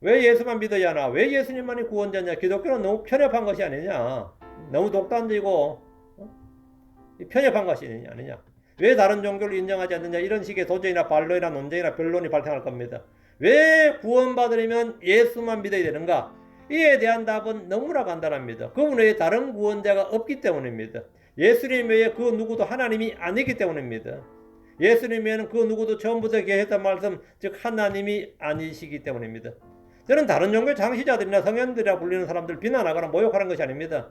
왜 예수만 믿어야 하나? 왜 예수님만이 구원자냐? 기독교는 너무 편협한 것이 아니냐? 너무 독단적이고 어? 이 편협한 것이 아니냐? 왜 다른 종교를 인정하지 않느냐? 이런 식의 도전이나 반론이나 논쟁이나 변론이 발생할 겁니다. 왜 구원받으려면 예수만 믿어야 되는가? 이에 대한 답은 너무나 간단합니다. 그분 외에 다른 구원자가 없기 때문입니다. 예수님 외에 그 누구도 하나님이 아니기 때문입니다. 예수님 외에는 그 누구도 처음부터 계셨던 말씀, 즉 하나님이 아니시기 때문입니다. 저는 다른 종교 장시자들이나 성현들이라 불리는 사람들 비난하거나 모욕하는 것이 아닙니다.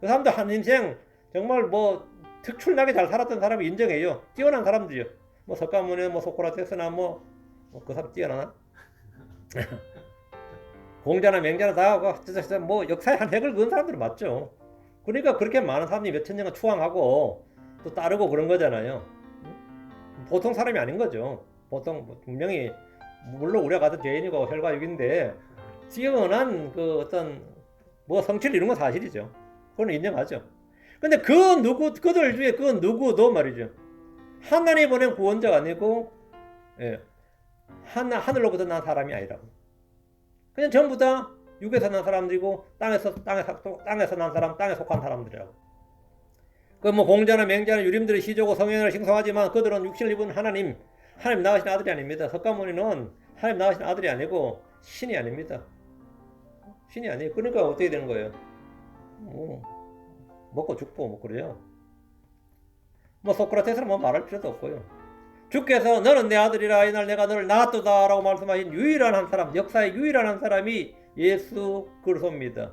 그 사람들 한 인생 정말 뭐 특출나게 잘 살았던 사람이 인정해요. 뛰어난 사람들이요. 뭐 석가모니, 뭐 소크라테스나 뭐그 사람 뛰어나나? 공자나 맹자나 다 하고 진짜, 진짜 뭐 역사의 한 획을 그은 사람들은 맞죠. 그러니까 그렇게 많은 사람들이 몇천 년간 추앙하고 또 따르고 그런 거잖아요. 보통 사람이 아닌 거죠. 보통 뭐 분명히 물론 우리가 같은 죄인이고 혈과육인데 뛰어난 그 어떤 뭐 성취를 이룬 건 사실이죠. 그건 인정하죠. 근데 그 누구 그들 중에 그 누구도 말이죠. 하나님 보낸 구원자가 아니고 예, 하나 하늘로부터 난 사람이 아니라고. 그냥 전부 다 육에서 난 사람들이고 땅에서 땅에서 땅에서 난 사람, 땅에 속한 사람들이라고. 그 뭐 공자나 맹자나 유림들이 시조고 성현을 싱송하지만 그들은 육신을 입은 하나님, 하나님 나으신 아들이 아닙니다. 석가모니는 하나님 나으신 아들이 아니고 신이 아닙니다. 신이 아니에요. 그러니까 어떻게 되는 거예요? 뭐 먹고 죽고 뭐 그래요. 뭐 소크라테스는 뭐 말할 필요도 없고요. 주께서 너는 내 아들이라 이날 내가 너를 낳았도다라고 말씀하신 유일한 한 사람, 역사의 유일한 한 사람이 예수 그리스도입니다.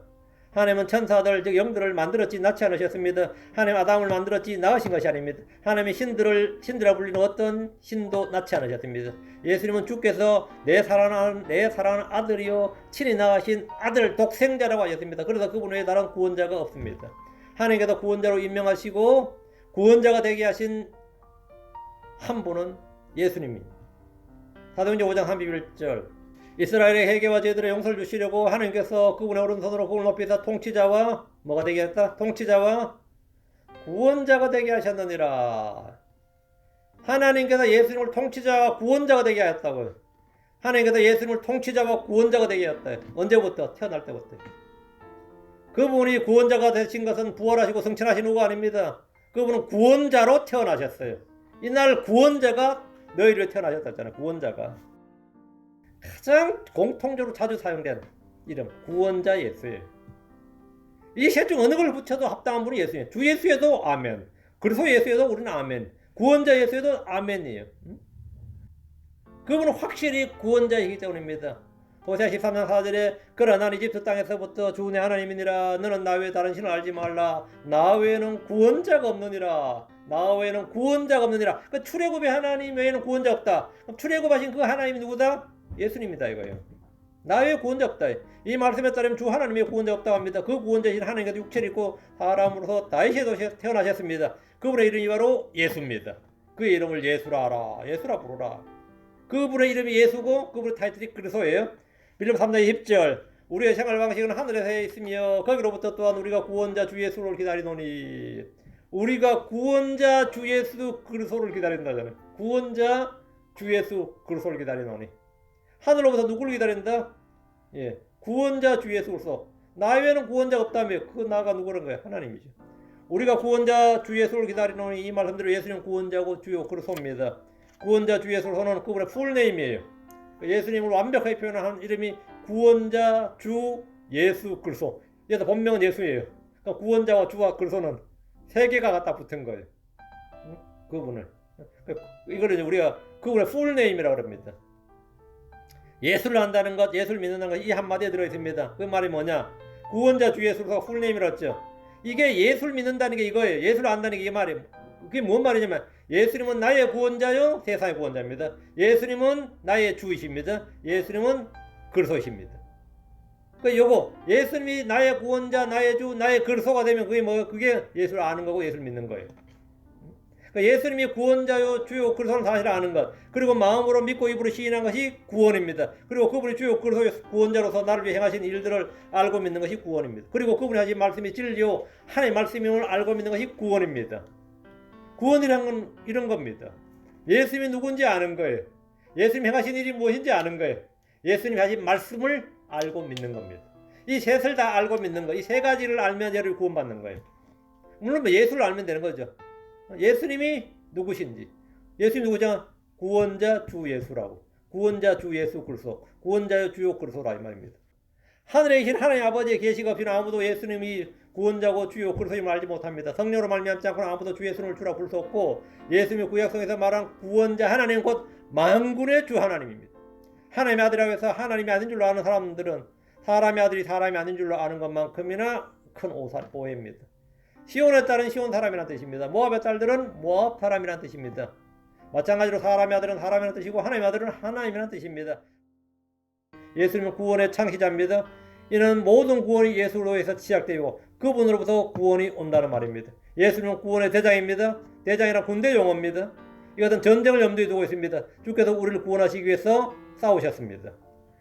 하나님은 천사들 즉 영들을 만들었지 낳지 않으셨습니다. 하나님 아담을 만들었지 낳으신 것이 아닙니다. 하나님이 신들을 신들아 불리는 어떤 신도 낳지 않으셨습니다. 예수님은 주께서 내 사랑하는 내 사랑하는 아들이요 친히 낳으신 아들 독생자라고 하셨습니다. 그래서 그분 외에 다른 구원자가 없습니다. 하나님께서 구원자로 임명하시고 구원자가 되게 하신 한 분은 예수님입니다. 사도행전 5장 31절 이스라엘의 회개와 죄들의 용서를 주시려고 하나님께서 그분의 오른손으로 그을 높이사 통치자와 뭐가 되게 했다? 통치자와 구원자가 되게 하셨느니라. 하나님께서 예수님을 통치자와 구원자가 되게 하였다고요. 하나님께서 예수님을 통치자와 구원자가 되게 하였다. 언제부터? 태어날 때부터. 그분이 구원자가 되신 것은 부활하시고 승천하신 후가 아닙니다. 그분은 구원자로 태어나셨어요. 이날 구원자가 너희를 태어나셨다잖아요. 구원자가. 가장 공통적으로 자주 사용된 이름 구원자 예수예요. 이셋 중 어느 걸 붙여도 합당한 분이 예수예요. 주 예수에도 아멘. 그리스도 예수에도 우리는 아멘. 구원자 예수에도 아멘이에요. 응? 그분은 확실히 구원자이기 때문입니다. 호세 13장 4절에 그러나 이집트 땅에서부터 주내 하나님이니라 너는 나 외에 다른 신을 알지 말라 나 외에는 구원자가 없느니라 나 외에는 구원자가 없느니라 그 출애굽의 하나님 외에는 구원자 없다 출애굽하신 그 하나님이 누구다? 예수님이다 이거예요. 나 외에 구원자 없다. 이 말씀에 따르면 주 하나님의 구원자 없다고 합니다. 그 구원자신 하나님께서 육체를 입고 사람으로서 도시에 태어나셨습니다. 그분의 이름이 바로 예수입니다. 그의 이름을 예수라 하라. 예수라 부르라. 그분의 이름이 예수고 그분의 타이틀이 그리스도예요. 빌립 3장 10절. 우리의 생활 방식은 하늘에서 있으며 거기로부터 또한 우리가 구원자 주 예수를 기다리노니. 우리가 구원자 주 예수 그리스도를 기다린다잖아요. 구원자 주 예수 그리스도를 기다리노니 하늘로부터 누구를 기다린다? 예, 구원자 주 예수 그리스도. 나 외에는 구원자가 없다며 그 나가 누구란 거예요? 하나님이죠. 우리가 구원자 주 예수를 기다리노니 이 말씀대로 예수님 구원자고 주요 그리스도입니다. 구원자 주 예수는 그분의 풀네임이에요. 예수님을 완벽하게 표현한 이름이 구원자 주 예수 그리스도. 그래서 본명은 예수예요. 그러니까 구원자와 주와 그리스도는 세 개가 갖다 붙은 거예요. 응? 그분을. 이거를 이제 우리가 그분의 풀네임이라고 합니다. 예수를 한다는 것, 예수를 믿는다는 것 이 한마디에 들어 있습니다. 그 말이 뭐냐? 구원자 주 풀네임이라고 했죠. 이게 예수를 믿는다는 게 이거예요. 예수를 안다는 게이 말이에요. 그게 뭔 말이냐면 예수님은 나의 구원자요 세상의 구원자입니다. 예수님은 나의 주이십니다. 예수님은 그리스도이십니다. 그 요거 예수님이 나의 구원자, 나의 주, 나의 그리스도가 되면 그게 뭐 그게 예수를 아는 거고 예수를 믿는 거예요. 그 예수님이 구원자요 주요 그리스도는 사실 아는 것 그리고 마음으로 믿고 입으로 시인한 것이 구원입니다. 그리고 그분이 주요 그리스도의 구원자로서 나를 위해 행하신 일들을 알고 믿는 것이 구원입니다. 그리고 그분이 하신 말씀이 진리요 하나님의 말씀임을 알고 믿는 것이 구원입니다. 구원이란 건 이런 겁니다. 예수님이 누군지 아는 거예요. 예수님이 행하신 일이 무엇인지 아는 거예요. 예수님이 하신 말씀을 알고 믿는 겁니다. 이 셋을 다 알고 믿는 거, 이 세 가지를 알면 얘를 구원받는 거예요. 물론 뭐 예수를 알면 되는 거죠. 예수님이 누구신지, 예수님 누구죠? 구원자 주 예수라고. 구원자 주 예수 그리스도, 구원자의 주요 그리스도라 이 말입니다. 하늘에 계신 하나님 아버지의 계시가 없이는 아무도 예수님이 구원자고 주요 그리스도임을 알지 못합니다. 성령으로 말미암지 않고는 아무도 주 예수님을 주라 부를 수 없고 예수님이 구약성에서 말한 구원자 하나님 곧 만군의 주 하나님입니다. 하나님의 아들이라고 해서 하나님이 아닌 줄로 아는 사람들은 사람의 아들이 사람이 아닌 줄로 아는 것만큼이나 큰 오해입니다. 시온의 딸은 시온 사람이라는 뜻입니다. 모압의 딸들은 모압 사람이라는 뜻입니다. 마찬가지로 사람의 아들은 사람이라는 뜻이고 하나님의 아들은 하나님이라는 뜻입니다. 예수님은 구원의 창시자입니다. 이는 모든 구원이 예수로에서 시작되고 그분으로부터 구원이 온다는 말입니다. 예수님은 구원의 대장입니다. 대장이란 군대 용어입니다. 이것은 전쟁을 염두에 두고 있습니다. 주께서 우리를 구원하시기 위해서 싸우셨습니다.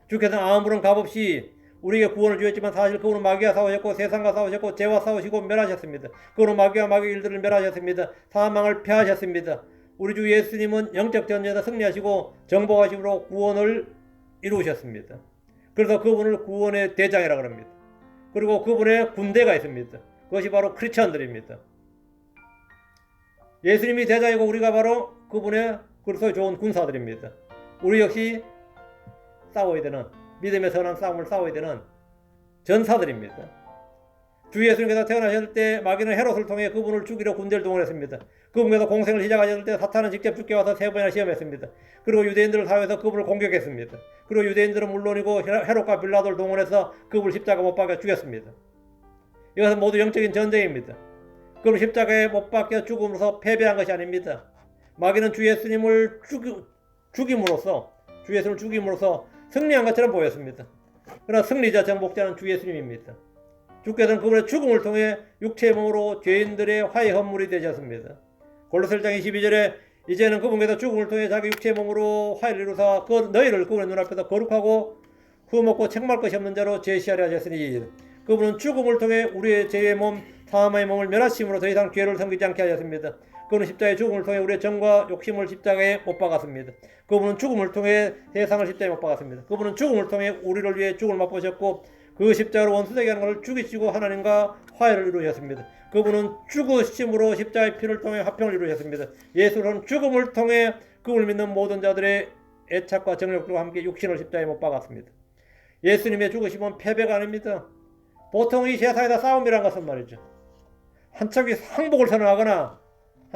주께서는 아무런 값 없이 우리에게 구원을 주었지만 사실 그분은 마귀와 싸우셨고 세상과 싸우셨고 죄와 싸우시고 멸하셨습니다. 그분은 마귀와 마귀 일들을 멸하셨습니다. 사망을 패하셨습니다. 우리 주 예수님은 영적 전쟁에서 승리하시고 정복하심으로 구원을 이루셨습니다. 그래서 그분을 구원의 대장이라고 합니다. 그리고 그분의 군대가 있습니다. 그것이 바로 크리스천들입니다. 예수님이 대장이고 우리가 바로 그분의 그리스도의 좋은 군사들입니다. 우리 역시 싸워야 되는 믿음의 선한 싸움을 싸워야 되는 전사들입니다. 주 예수님께서 태어나셨을 때 마귀는 헤롯을 통해 그분을 죽이려 군대를 동원했습니다. 그분께서 공생을 시작하셨을 때 사탄은 직접 죽게 와서 세 번이나 시험했습니다. 그리고 유대인들을 사회에서 그분을 공격했습니다. 그리고 유대인들은 물론이고 헤롯과 빌라도를 동원해서 그분을 십자가 못 박아 죽였습니다. 이것은 모두 영적인 전쟁입니다. 그럼 십자가에 못 박혀 죽음으로써 패배한 것이 아닙니다. 마귀는 주 예수님을 죽이, 죽임으로써 주 예수님을 죽임으로써 승리한 것처럼 보였습니다. 그러나 승리자 정복자는 주 예수님입니다. 주께서는 그분의 죽음을 통해 육체의 몸으로 죄인들의 화해 헌물이 되셨습니다. 골로새장 22절에 이제는 그분께서 죽음을 통해 자기 육체의 몸으로 화해를 이루사 그 너희를 그분의 눈앞에서 거룩하고 후먹고 책망할 것이 없는 자로 제시하려 하셨으니 그분은 죽음을 통해 우리의 죄의 몸 사함의 몸을 멸하심으로 더 이상 죄를 섬기지 않게 하셨습니다. 그분은 십자가의 죽음을 통해 우리의 정과 욕심을 십자가에 못 박았습니다. 그분은 죽음을 통해 세상을 십자가에 못 박았습니다. 그분은 죽음을 통해 우리를 위해 죽음을 맛보셨고 그 십자가로 원수되게 하는 것을 죽이시고 하나님과 화해를 이루셨습니다. 그분은 죽으심으로 십자가의 피를 통해 화평을 이루셨습니다. 예수는 죽음을 통해 그분을 믿는 모든 자들의 애착과 정력들과 함께 육신을 십자가에 못 박았습니다. 예수님의 죽으심은 패배가 아닙니다. 보통 이 세상에다 싸움이란 것은 말이죠. 한쪽이 항복을 선언하거나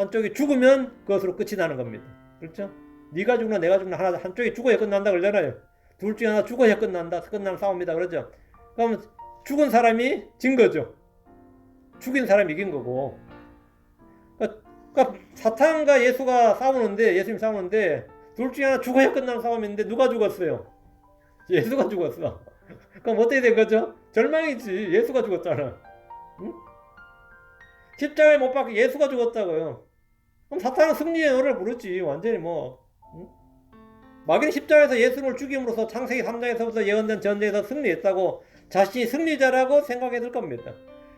한쪽이 죽으면 그것으로 끝이 나는 겁니다. 그렇죠? 네가 죽나 내가 죽나 하나 한쪽이 죽어야 끝난다 그러잖아요. 둘 중에 하나 죽어야 끝난다. 끝나는 싸움이다 그러죠. 그러면 죽은 사람이 진 거죠. 죽인 사람이 이긴 거고. 그러니까, 그러니까 사탄과 예수가 싸우는데 예수님 싸우는데 둘 중에 하나 죽어야 끝나는 싸움인데 누가 죽었어요? 예수가 죽었어. 그럼 어떻게 된 거죠? 절망이지. 예수가 죽었잖아. 응? 십자가에 못 박혀 예수가 죽었다고요. 그럼 사탄은 승리의 노래를 부르지. 완전히 뭐. 응? 마귀는 십자가에서 예수를 죽임으로써 창세기 3장에서부터 예언된 전쟁에서 승리했다고 자신이 승리자라고 생각했을 겁니다.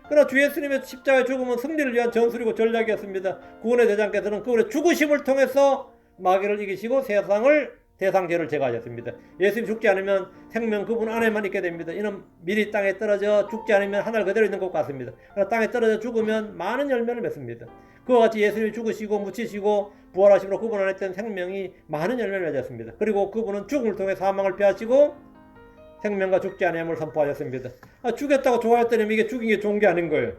그러나 주 예수님의 십자가의 죽음은 승리를 위한 전술이고 전략이었습니다. 구원의 대장께서는 그분의 죽으심을 통해서 마귀를 이기시고 세상을 대상죄를 제거하셨습니다. 예수님 죽지 않으면 생명 그분 안에만 있게 됩니다. 이는 미리 땅에 떨어져 죽지 않으면 하늘 그대로 있는 것 같습니다. 그러나 땅에 떨어져 죽으면 많은 열매를 맺습니다. 그와 같이 예수님이 죽으시고 묻히시고 부활하심으로 그분 안에 있던 생명이 많은 열매를 맺었습니다. 그리고 그분은 죽음을 통해 사망을 피하시고 생명과 죽지 않음을 선포하셨습니다. 아, 죽였다고 좋아했더니 이게 죽인 게 좋은 게 아닌 거예요.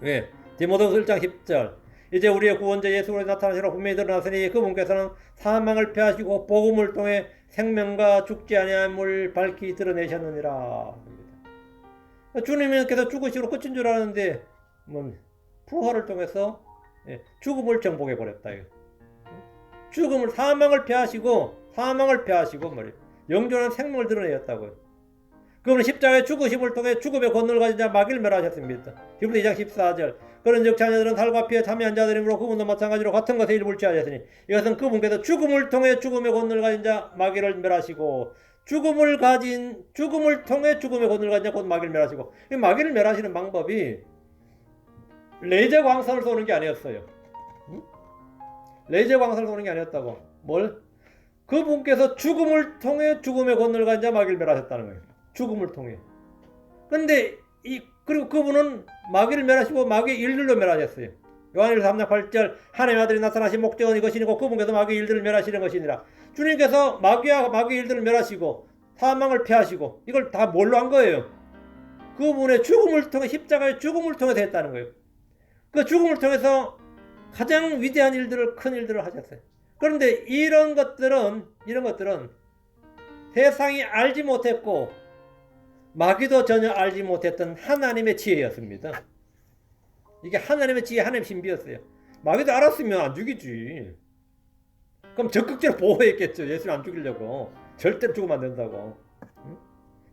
왜? 디모데후서 1장 10절 이제 우리의 구원자 예수로 나타나시라 분명히 드러났으니 그분께서는 사망을 패하시고 복음을 통해 생명과 죽지 아니함을 밝히 드러내셨느니라. 주님께서 죽으시로 끝인 줄 알았는데 뭐 부활을 통해서 예, 죽음을 정복해 버렸다. 죽음을 사망을 패하시고 사망을 패하시고 말이에요. 영존한 생명을 드러내셨다고요. 그분은 십자가의 죽으심을 통해 죽음의 권능을 가진 자 마귀를 멸하셨습니다. 히브리 2장 14절 그런 즉 자녀들은 살과 피에 참여한 자들이므로 그분도 마찬가지로 같은 것에 일부를 취하셨으니 이것은 그분께서 죽음을 통해 죽음의 권능을 가진 자 마귀를 멸하시고 죽음을 가진 죽음을 통해 죽음의 권능을 가진 자 곧 마귀를 멸하시고 이 마귀를 멸하시는 방법이 레이저 광선을 쏘는 게 아니었어요. 응? 레이저 광선을 쏘는 게 아니었다고. 뭘? 그분께서 죽음을 통해 죽음의 권능을 가진 자 마귀를 멸하셨다는 거예요. 죽음을 통해. 근데 이 그리고 그분은 마귀를 멸하시고 마귀의 일들로 멸하셨어요. 요한일서 3장 8절 하나님의 아들이 나타나신 목적은 이것이니고 그분께서 마귀의 일들을 멸하시는 것이니라. 주님께서 마귀와 마귀의 일들을 멸하시고 사망을 패하시고 이걸 다 뭘로 한 거예요? 그분의 죽음을 통해 십자가의 죽음을 통해서 했다는 거예요. 그 죽음을 통해서 가장 위대한 일들을 큰 일들을 하셨어요. 그런데 이런 것들은 이런 것들은 세상이 알지 못했고 마귀도 전혀 알지 못했던 하나님의 지혜였습니다. 이게 하나님의 지혜, 하나님의 신비였어요. 마귀도 알았으면 안 죽이지. 그럼 적극적으로 보호했겠죠. 예수를 안 죽이려고. 절대로 죽으면 안 된다고. 응?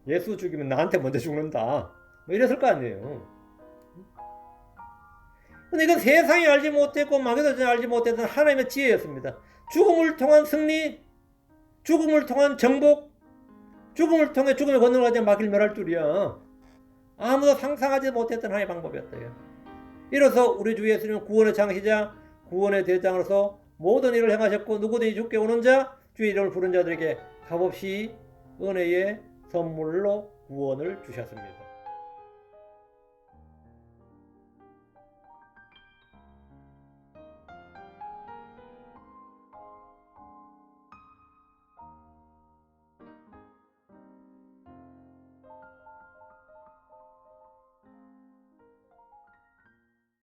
예수 죽이면 나한테 먼저 죽는다. 뭐 이랬을 거 아니에요. 근데 이건 세상이 알지 못했고 마귀도 알지 못했던 하나님의 지혜였습니다. 죽음을 통한 승리, 죽음을 통한 정복, 죽음을 통해 죽음의 권능을 가진 마귀를 멸할 줄이야. 아무도 상상하지 못했던 하나의 방법이었어요. 이로써 우리 주 예수님은 구원의 창시자, 구원의 대장으로서 모든 일을 행하셨고 누구든지 죽게 오는 자, 주의 이름을 부른 자들에게 값없이 은혜의 선물로 구원을 주셨습니다.